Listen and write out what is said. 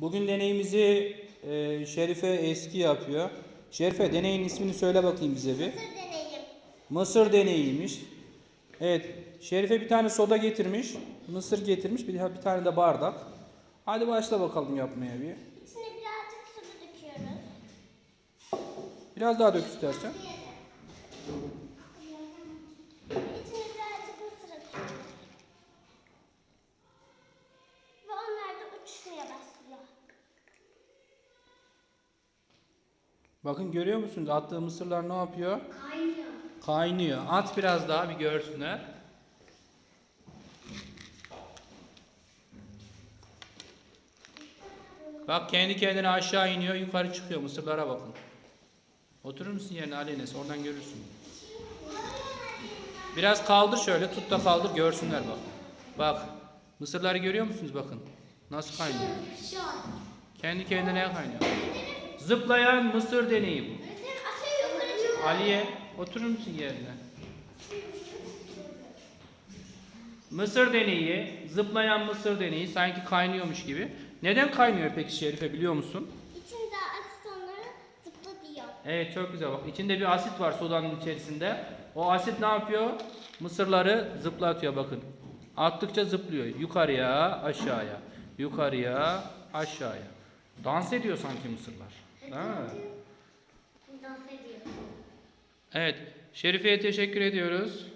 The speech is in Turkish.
Bugün deneyimizi e, Şerife eski yapıyor. Şerife deneyin ismini söyle bakayım bize bir. Mısır deneyim. Mısır deneyiymiş. Evet. Şerife bir tane soda getirmiş. Mısır getirmiş. Bir, bir tane de bardak. Hadi başla bakalım yapmaya bir. İçine birazcık su döküyoruz. Biraz daha dök istersen. İçine birazcık mısır atıyoruz. Ve onlar da uçuşmaya başlıyor. Bakın görüyor musunuz? Attığı mısırlar ne yapıyor? Kaynıyor. Kaynıyor. At biraz daha bir görsünler. Bak kendi kendine aşağı iniyor, yukarı çıkıyor. Mısırlara bakın. Oturur musun yerine Ali Enes? Oradan görürsün. Biraz kaldır şöyle, tut da kaldır görsünler bak. Bak, mısırları görüyor musunuz bakın? Nasıl kaynıyor? Kendi kendine kaynıyor. Zıplayan mısır yukarı çıkıyor. Aliye, oturur musun yerine? Mısır deneyi, zıplayan mısır deneyi sanki kaynıyormuş gibi. Neden kaynıyor peki Şerife biliyor musun? İçinde asit onları zıpla diyor. Evet çok güzel bak. İçinde bir asit var sodanın içerisinde. O asit ne yapıyor? Mısırları zıplatıyor bakın. Attıkça zıplıyor. Yukarıya, aşağıya. Yukarıya, aşağıya. Dans ediyor sanki mısırlar. Evet. Şerife'ye teşekkür ediyoruz.